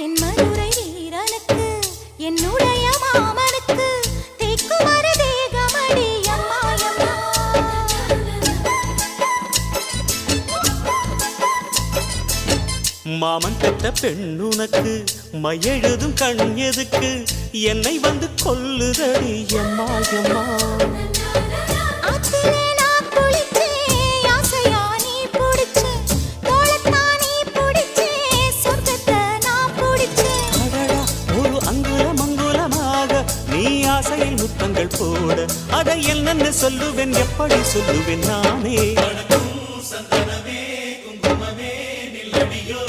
தென்மதுரை வீரனுக்கு என்னுடைய மாமனுக்கு தேக்குமர தேகமடி அம்மா அம்மா மாமன் பெற்ற பெண்ணுனக்கு மையெழுதும் கண் எதுக்கு? என்னை வந்து கொல்லுதடி எம்மா எம்மா நீ ஆசையில் முத்தங்கள் போட அதை என்னென்ன சொல்லுவேன் எப்படி சொல்லுவேன் நானே? சந்தனமே குங்குமமே நில்லடியோ